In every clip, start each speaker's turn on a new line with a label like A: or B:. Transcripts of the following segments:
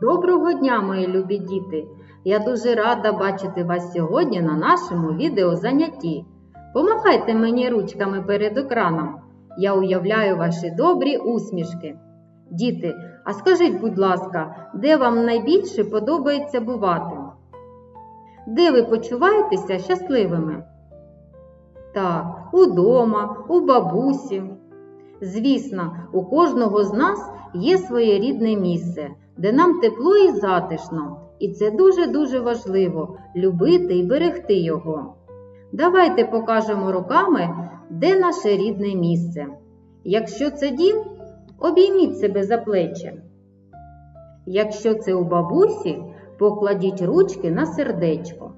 A: Доброго дня, мої любі діти! Я дуже рада бачити вас сьогодні на нашому відеозанятті. Помахайте мені ручками перед екраном. Я уявляю ваші добрі усмішки. Діти, а скажіть, будь ласка, де вам найбільше подобається бувати? Де ви почуваєтеся щасливими? Так, удома, у бабусі. Звісно, у кожного з нас є своє рідне місце, де нам тепло і затишно, і це дуже-дуже важливо любити і берегти його. Давайте покажемо руками, де наше рідне місце. Якщо це дім, обійміть себе за плечі. Якщо це у бабусі, покладіть ручки на сердечко.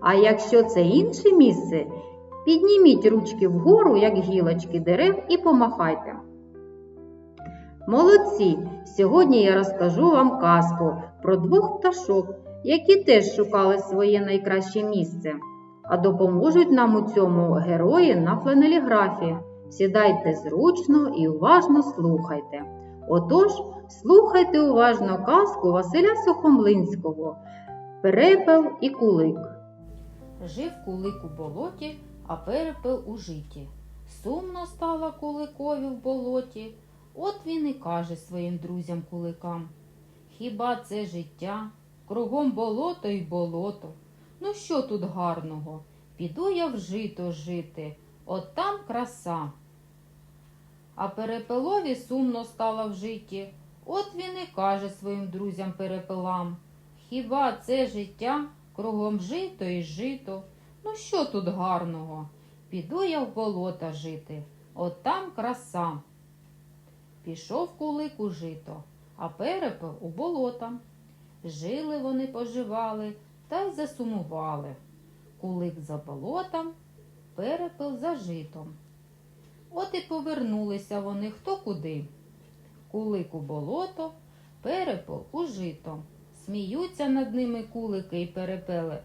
A: А якщо це інше місце, підніміть ручки вгору, як гілочки дерев, і помахайте. Молодці! Сьогодні я розкажу вам казку про двох пташок, які теж шукали своє найкраще місце. А допоможуть нам у цьому герої на фланеліграфії. Сідайте зручно і уважно слухайте. Отож, слухайте уважно казку Василя Сухомлинського Перепел і кулик.
B: Жив кулик у болоті, а перепел у житі. Сумно стало куликові в болоті. От він і каже своїм друзям куликам. Хіба це життя? Кругом болото й болото. Ну що тут гарного? Піду я в жито жити, от там краса. А перепелові сумно стало в житті. От він і каже своїм друзям перепелам. Хіба це життя? Кругом жито і жито. Ну що тут гарного? Піду я в болота жити, от там краса. Пішов кулик у жито, а перепел у болота. Жили вони, поживали та й засумували. Кулик за болотом, перепел за житом. От і повернулися вони хто куди. Кулик у болото, перепел у жито. Сміються над ними кулики і перепели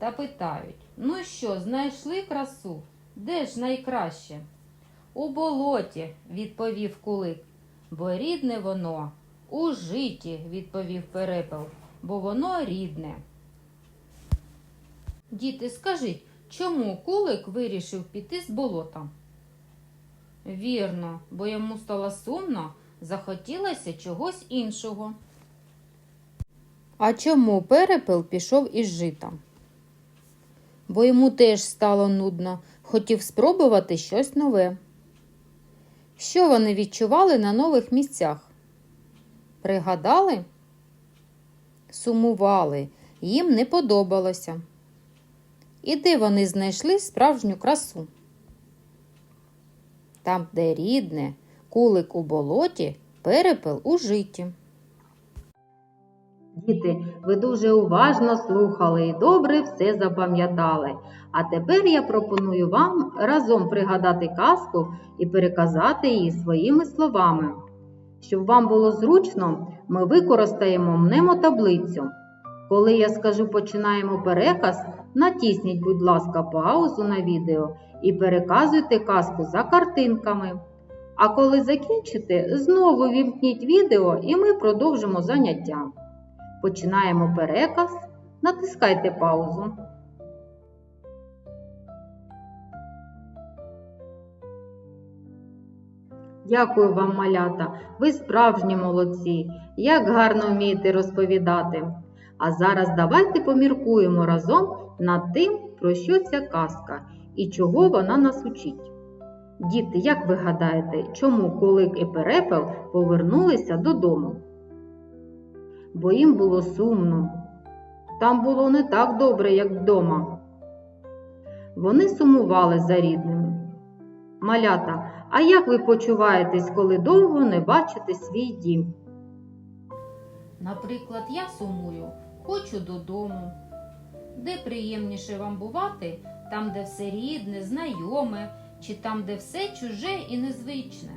B: та питають Ну що, знайшли красу? Де ж найкраще? У болоті, відповів кулик, бо рідне воно. У житі, відповів перепел, бо воно рідне. Діти, скажіть, чому кулик вирішив піти з болота? Вірно, бо йому стало сумно, захотілося чогось іншого. А чому перепел пішов із жита? Бо йому теж стало нудно, хотів спробувати щось нове. Що вони відчували на нових місцях? Пригадали? Сумували, їм не подобалося. І де вони знайшли справжню красу? Там, де рідне, кулик у болоті, перепел у житті.
A: Діти, ви дуже уважно слухали і добре все запам'ятали. А тепер я пропоную вам разом пригадати казку і переказати її своїми словами. Щоб вам було зручно, ми використаємо мнемотаблицю. Коли я скажу починаємо переказ, натисніть, будь ласка, паузу на відео і переказуйте казку за картинками. А коли закінчите, знову вімкніть відео і ми продовжимо заняття. Починаємо переказ. Натискайте паузу. Дякую вам, малята. Ви справжні молодці. Як гарно вмієте розповідати. А зараз давайте поміркуємо разом над тим, про що ця казка і чого вона нас учить. Діти, як ви гадаєте, чому Кулик і Перепел повернулися додому? Бо їм було сумно. Там було не так добре, як вдома. Вони сумували за рідними. Малята, а як ви почуваєтесь, коли довго не бачите свій дім?
B: Наприклад, я сумую, хочу додому. Де приємніше вам бувати, там, де все рідне, знайоме, чи там, де все чуже і незвичне.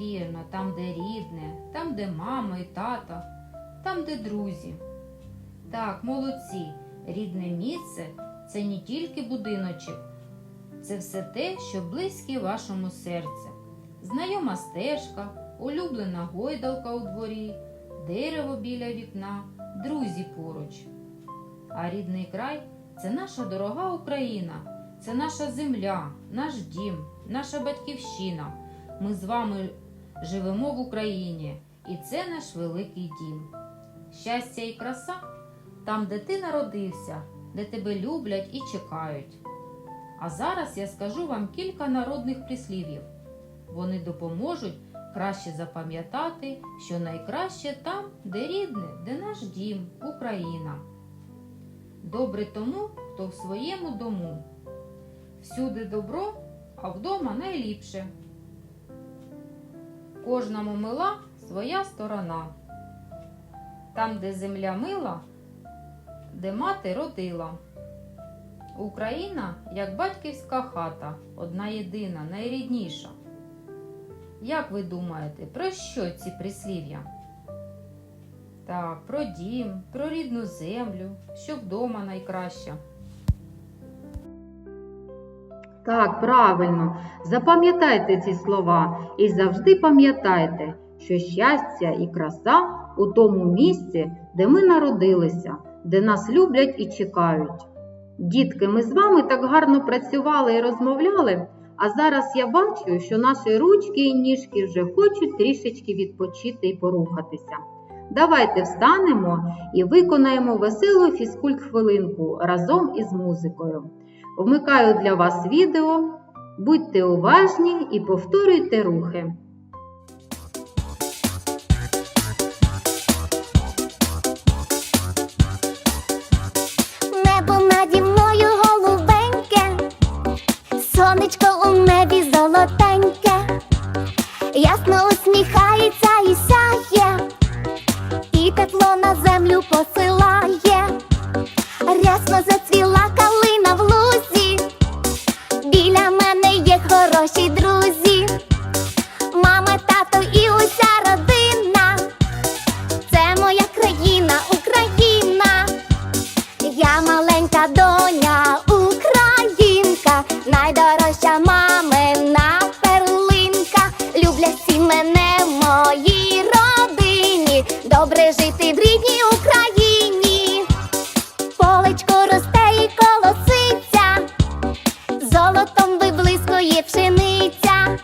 B: Вірно, там, де рідне, там, де мама і тато, там, де друзі. Так, молодці, рідне місце це не тільки будиночок, це все те, що близьке вашому серцю. Знайома стежка, улюблена гойдалка у дворі, дерево біля вікна, друзі поруч. А рідний край це наша дорога Україна, це наша земля, наш дім, наша батьківщина. Ми з вами живемо в Україні, і це наш великий дім. Щастя і краса там, де ти народився, де тебе люблять і чекають. А зараз я скажу вам кілька народних прислів'їв. Вони допоможуть краще запам'ятати, що найкраще там, де рідне, де наш дім, Україна. Добре тому, хто в своєму дому. Всюди добро, а вдома найліпше. Кожному мила своя сторона. Там, де земля мила, де мати родила. Україна як батьківська хата, одна єдина, найрідніша. Як ви думаєте, про що ці прислів'я? Так, про дім, про рідну землю, що вдома найкраща.
A: Так, правильно. Запам'ятайте ці слова і завжди пам'ятайте, що щастя і краса у тому місці, де ми народилися, де нас люблять і чекають. Дітки, ми з вами так гарно працювали і розмовляли, а зараз я бачу, що наші ручки і ніжки вже хочуть трішечки відпочити і порухатися. Давайте встанемо і виконаємо веселу фізкульт-хвилинку разом із музикою. Вмикаю для вас відео. Будьте уважні і повторюйте рухи.
C: Золотом виблискує пшениця,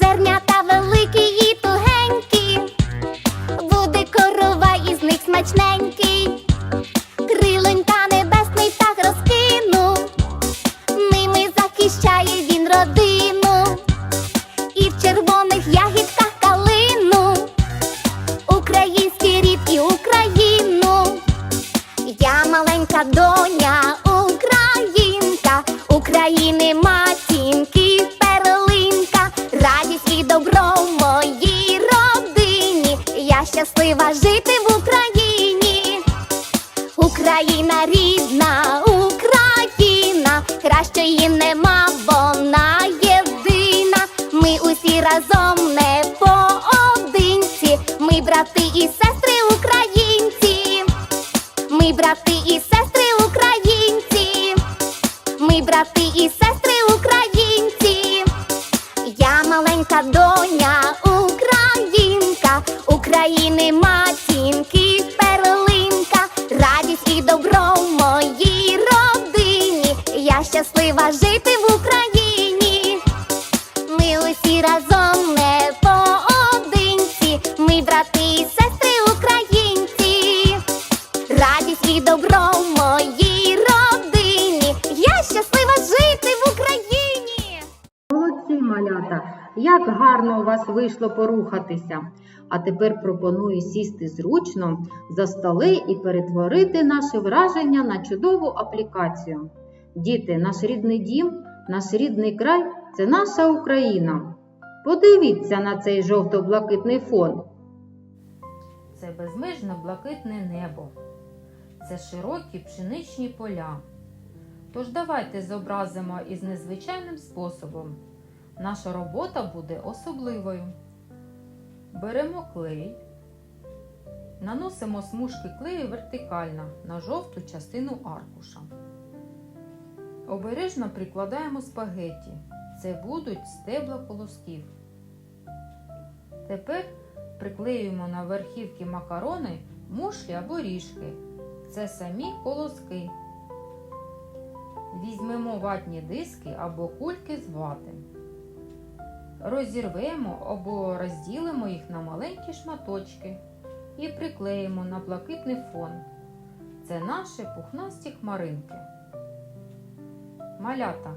C: зернята великі і тугенькі, буде корова із них смачненький. Крилонька небесний птах розкинув, ними захищає він родину, і в червоних ягідках калину, український рід і Україну. Я маленька доня, України матінки, перлинка, радість і добро в моїй родині. Я щаслива жити в Україні. Україна рідна, Україна, кращої нема, вона єдина. Ми усі разом не поодинці, ми брати і сестри українці, ми брати і сестри брати і сестри українці. Радість і добро в моїй родині. Я щаслива жити в Україні.
A: Молодці, малята! Як гарно у вас вийшло порухатися. А тепер пропоную сісти зручно за столи і перетворити наше враження на чудову аплікацію. Діти, наш рідний дім, наш рідний край це наша Україна. Подивіться на цей жовто-блакитний фон.
B: Це безмежно блакитне небо. Це широкі пшеничні поля. Тож давайте зобразимо із незвичайним способом. Наша робота буде особливою. Беремо клей, наносимо смужки клею вертикально на жовту частину аркуша. Обережно прикладаємо спагетті. Це будуть стебла колосків. Тепер приклеюємо на верхівки макарони мушлі або ріжки. Це самі колоски. Візьмемо ватні диски або кульки з вати. Розірвемо або розділимо їх на маленькі шматочки і приклеїмо на блакитний фон. Це наші пухнасті хмаринки. Малята,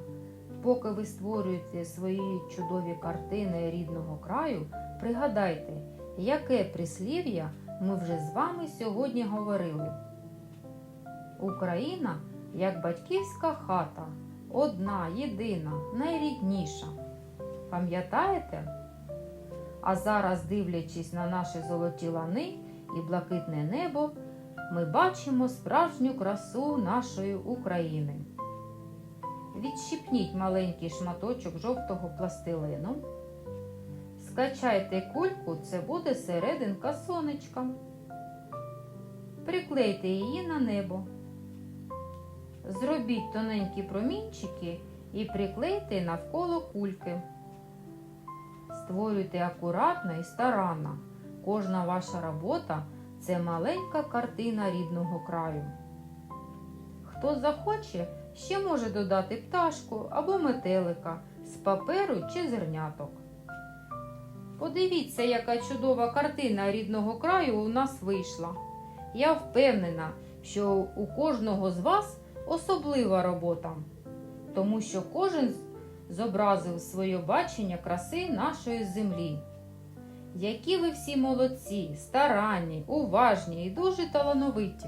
B: поки ви створюєте свої чудові картини рідного краю, пригадайте, яке прислів'я ми вже з вами сьогодні говорили. Україна як батьківська хата, одна, єдина, найрідніша. Пам'ятаєте? А зараз, дивлячись на наші золоті лани і блакитне небо, ми бачимо справжню красу нашої України. Відщипніть маленький шматочок жовтого пластилину. Скачайте кульку, це буде серединка сонечка. Приклейте її на небо. Зробіть тоненькі промінчики і приклейте навколо кульки. Створюйте акуратно і старанно. Кожна ваша робота це маленька картина рідного краю. Хто захоче, ще може додати пташку або метелика з паперу чи зерняток. Подивіться, яка чудова картина рідного краю у нас вийшла. Я впевнена, що у кожного з вас особлива робота, тому що кожен зобразив своє бачення краси нашої землі. Які ви всі молодці, старанні, уважні і дуже талановиті.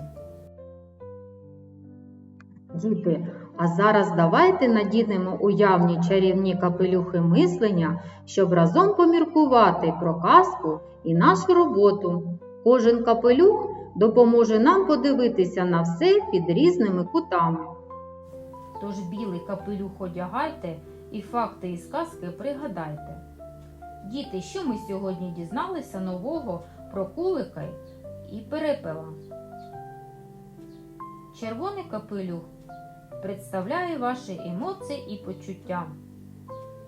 A: Діти, а зараз давайте надінемо уявні чарівні капелюхи мислення, щоб разом поміркувати про казку і нашу роботу. Кожен капелюх допоможе нам подивитися на все під різними кутами.
B: Тож білий капелюх одягайте і факти із казки пригадайте. Діти, що ми сьогодні дізналися нового про кулика і перепела? Червоний капелюх представляє ваші емоції і почуття.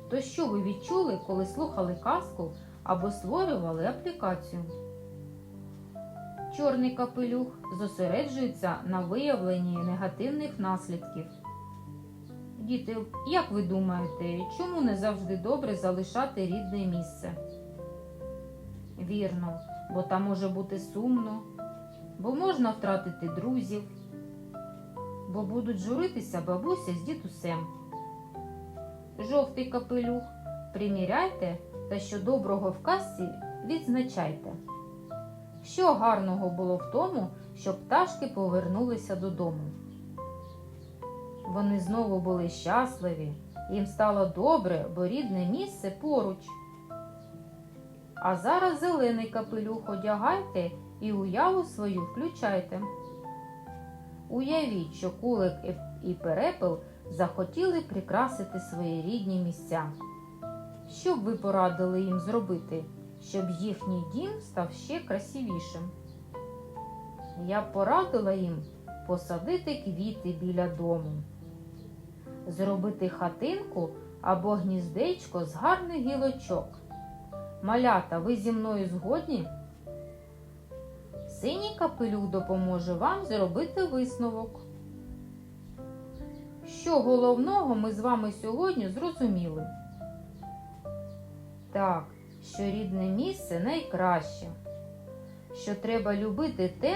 B: То що ви відчули, коли слухали казку або створювали аплікацію? Чорний капелюх зосереджується на виявленні негативних наслідків. Діти, як ви думаєте, чому не завжди добре залишати рідне місце? Вірно, бо там може бути сумно, бо можна втратити друзів, бо будуть журитися бабуся з дідусем. Жовтий капелюх приміряйте та що доброго в казці відзначайте. Що гарного було в тому, що пташки повернулися додому. Вони знову були щасливі, їм стало добре, бо рідне місце поруч. А зараз зелений капелюх одягайте і уяву свою включайте. Уявіть, що кулик і перепел захотіли прикрасити свої рідні місця. Що б ви порадили їм зробити, щоб їхній дім став ще красивішим? Я порадила їм посадити квіти біля дому, зробити хатинку або гніздечко з гарних гілочок. Малята, ви зі мною згодні? Синій капелюх допоможе вам зробити висновок. Що головного ми з вами сьогодні зрозуміли? Так, що рідне місце найкраще, що треба любити те,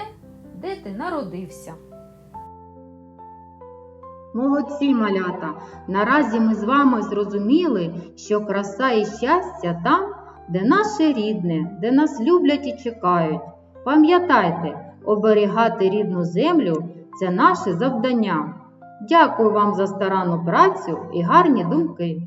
B: де ти народився.
A: Молодці малята! Наразі ми з вами зрозуміли, що краса і щастя там, де наше рідне, де нас люблять і чекають. Пам'ятайте, оберігати рідну землю це наше завдання. Дякую вам за старанну працю і гарні думки.